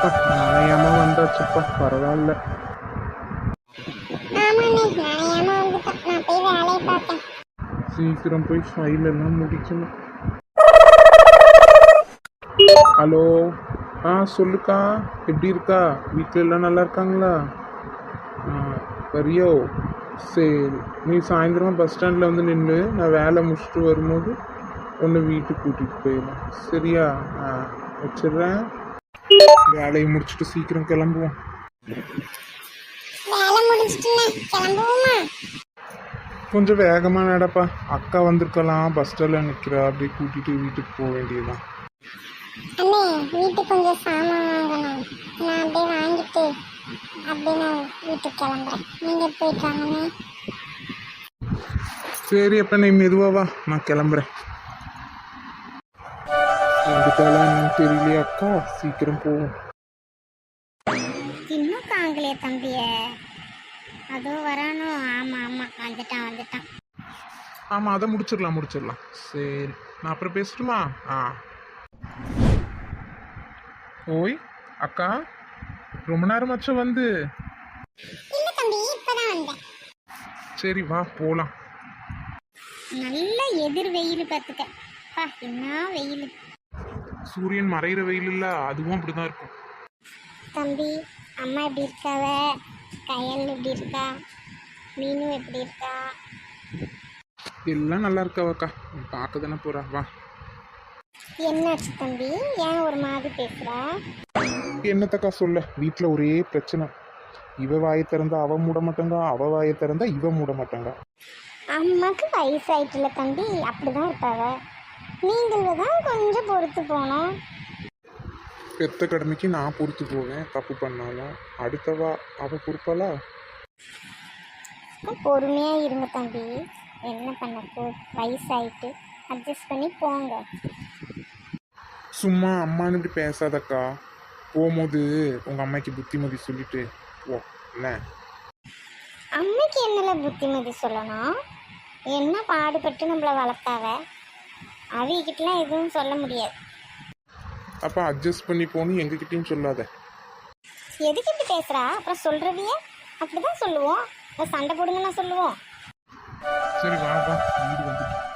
நாணயமா வந்தாச்சுப்பா பரவாயில்ல சீக்கிரம் போய் ஃபைல் எல்லாம் முடிக்கணும் ஹலோ ஆ சொல்லுக்கா எப்படி இருக்கா வீட்டில் எல்லாம் நல்லா இருக்காங்களா வரியோ சரி நீ சாயந்தரமா பஸ் ஸ்டாண்டில் வந்து நின்று நான் வேலை முடிச்சுட்டு வரும்போது உன்னை வீட்டுக்கு கூட்டிகிட்டு போயிடலாம் சரியா ஆ வச்சிடுறேன் வேலையை முடிச்சுட்டு சீக்கிரம் கிளம்புவோம். கொஞ்சம் வேகமாக நடப்பா. அக்கா வந்திருக்கலாம் பஸ் ஸ்டாண்டில் நிற்கிறா அப்படியே கூட்டிகிட்டு வீட்டுக்கு போக வேண்டியதுதான். அண்ணே வீட்டுக்கு கொஞ்சம் சாமான் வாங்கணும். நான் அப்படியே வாங்கிட்டு அப்படியே நான் வீட்டுக்கு கிளம்புறேன். நீங்கள் போயிட்டு வாங்கண்ணே. சரி அப்போ நீ மெதுவா வா. நான் கிளம்புறேன். வந்துட்டாளா என்னன்னு தெரியலையே அக்கா. சீக்கிரம் போவோம் தாங்களே தம்பிய. அதோ வரானோ? ஆமாம் ஆமாம் வந்துட்டான் வந்துட்டான். ஆமாம் அதை முடிச்சிடலாம் முடிச்சிடலாம். சரி. நான் அப்புறம் பேசட்டுமா? ஆ. ஓய் அக்கா ரொம்ப நேரம் ஆச்சு வந்து. இல்லை தம்பி இப்போதான் வந்தேன். சரி வா போகலாம் நல்ல எதிர் வெயில் பார்த்துக்க. பா என்ன வெயில்? சூரியன் மறையிற வெயில் இல்லை அதுவும் அப்படி தான் இருக்கும். தம்பி அம்மா எப்படி இருக்காவ? கயல் எப்படி இருக்கா? மீனு எப்படி இருக்கா? எல்லாம் நல்லா இருக்காவக்கா. பார்க்க தானே போகிறா வா. என்னாச்சு தம்பி? ஏன் ஒரு மாதிரி பேசுற? என்னத்தக்கா சொல்ல? வீட்டில் ஒரே பிரச்சனை. இவ வாயை திறந்தா அவ மூட மாட்டாங்க அவ வாயை திறந்தா இவ மூட மாட்டாங்க. அம்மாக்கு வயசாயிட்டுல தம்பி அப்படிதான் இருப்பாவ. நீங்கள் தான் கொஞ்சம் பொறுத்து போனோம். பெத்த கடமைக்கு நான் பொறுத்து போவேன். தப்பு பண்ணாலும். அடுத்தவா அவ பொறுப்பாளா? பொறுமையா இருங்க தம்பி. என்ன பண்ண போ வயசாயிட்டு அட்ஜஸ்ட் பண்ணி போங்க. சும்மா அம்மானு இப்படி பேசாதக்கா. போகும்போது உங்க அம்மாக்கு புத்திமதி சொல்லிட்டு போ. என்ன? அம்மைக்கு என்னல புத்திமதி சொல்லணும்? என்ன பாடுபட்டு நம்மளை வளர்த்தாவ? அவிகிட்டலாம் எதுவும் சொல்ல முடியாது. அப்ப அட்ஜஸ்ட் பண்ணி போன்னு எங்ககிட்டயும் சொல்லாத. எதுக்கு இப்படி பேசுறா? அப்புறம் சொல்றதையே? அப்படிதான் சொல்லுவோம். சண்டை போடுங்கன்னா சொல்லுவோம். சரி வா வா. வீடு வந்துட்டு.